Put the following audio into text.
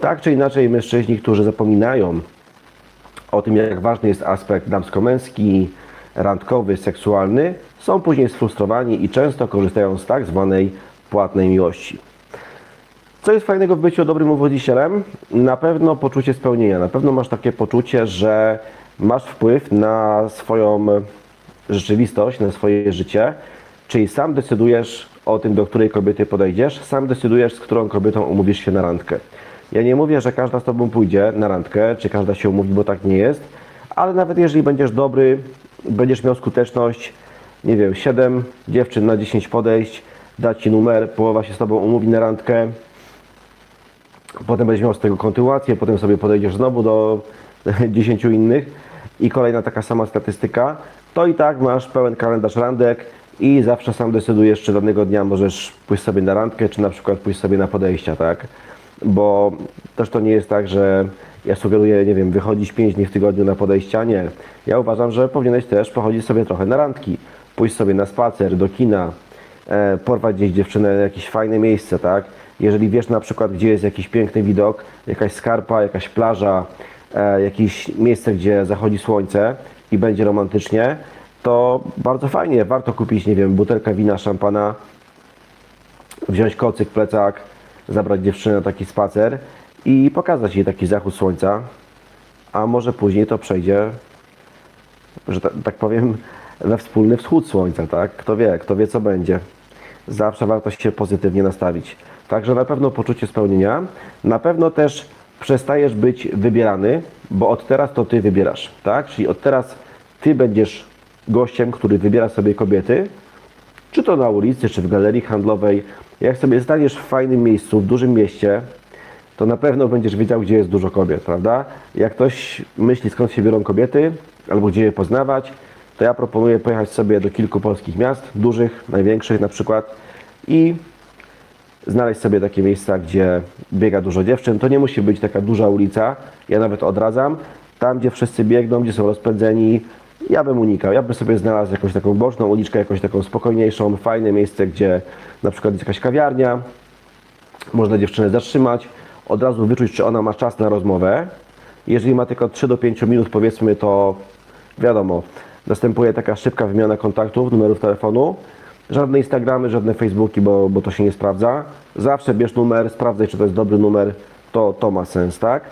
Tak czy inaczej, mężczyźni, którzy zapominają o tym, jak ważny jest aspekt damsko-męski, randkowy, seksualny, są później sfrustrowani i często korzystają z tak zwanej płatnej miłości. Co jest fajnego w byciu dobrym uwodzicielem? Na pewno poczucie spełnienia. Na pewno masz takie poczucie, że masz wpływ na swoją rzeczywistość, na swoje życie, czyli sam decydujesz o tym, do której kobiety podejdziesz, sam decydujesz, z którą kobietą umówisz się na randkę. Ja nie mówię, że każda z tobą pójdzie na randkę, czy każda się umówi, bo tak nie jest, ale nawet jeżeli będziesz dobry, będziesz miał skuteczność, nie wiem, 7 dziewczyn na 10 podejść, dać ci numer, połowa się z tobą umówi na randkę, potem będziesz miał z tego kontynuację, potem sobie podejdziesz znowu do 10 innych i kolejna taka sama statystyka, to i tak masz pełen kalendarz randek i zawsze sam decydujesz, czy danego dnia możesz pójść sobie na randkę, czy na przykład pójść sobie na podejścia, tak? Bo też to nie jest tak, że ja sugeruję, nie wiem, wychodzić 5 dni w tygodniu na podejścia, nie. Ja uważam, że powinieneś też pochodzić sobie trochę na randki, pójść sobie na spacer, do kina, e, porwać gdzieś dziewczynę jakieś fajne miejsce, tak? Jeżeli wiesz na przykład, gdzie jest jakiś piękny widok, jakaś skarpa, jakaś plaża, e, jakieś miejsce, gdzie zachodzi słońce i będzie romantycznie, to bardzo fajnie, warto kupić, nie wiem, butelkę wina, szampana, wziąć kocyk, plecak, zabrać dziewczynę na taki spacer i pokazać jej taki zachód słońca, a może później to przejdzie, że ta, tak powiem, we wspólny wschód słońca, tak? Kto wie, kto wie co będzie. Zawsze warto się pozytywnie nastawić. Także na pewno poczucie spełnienia, na pewno też przestajesz być wybierany, bo od teraz to ty wybierasz, tak? Czyli od teraz ty będziesz gościem, który wybiera sobie kobiety, czy to na ulicy, czy w galerii handlowej. Jak sobie staniesz w fajnym miejscu, w dużym mieście, to na pewno będziesz wiedział, gdzie jest dużo kobiet, prawda? Jak ktoś myśli, skąd się biorą kobiety, albo gdzie je poznawać, to ja proponuję pojechać sobie do kilku polskich miast, dużych, największych na przykład i znaleźć sobie takie miejsca, gdzie biega dużo dziewczyn. To nie musi być taka duża ulica, ja nawet odradzam. Tam, gdzie wszyscy biegną, gdzie są rozpędzeni, ja bym unikał. Ja bym sobie znalazł jakąś taką boczną uliczkę, jakąś taką spokojniejszą, fajne miejsce, gdzie na przykład jest jakaś kawiarnia, można dziewczynę zatrzymać, od razu wyczuć, czy ona ma czas na rozmowę. Jeżeli ma tylko 3 do 5 minut, powiedzmy, to wiadomo, następuje taka szybka wymiana kontaktów, numerów telefonu. Żadne Instagramy, żadne Facebooki, bo, bo to się nie sprawdza. Zawsze bierz numer, sprawdzaj, czy to jest dobry numer, to, to ma sens, tak?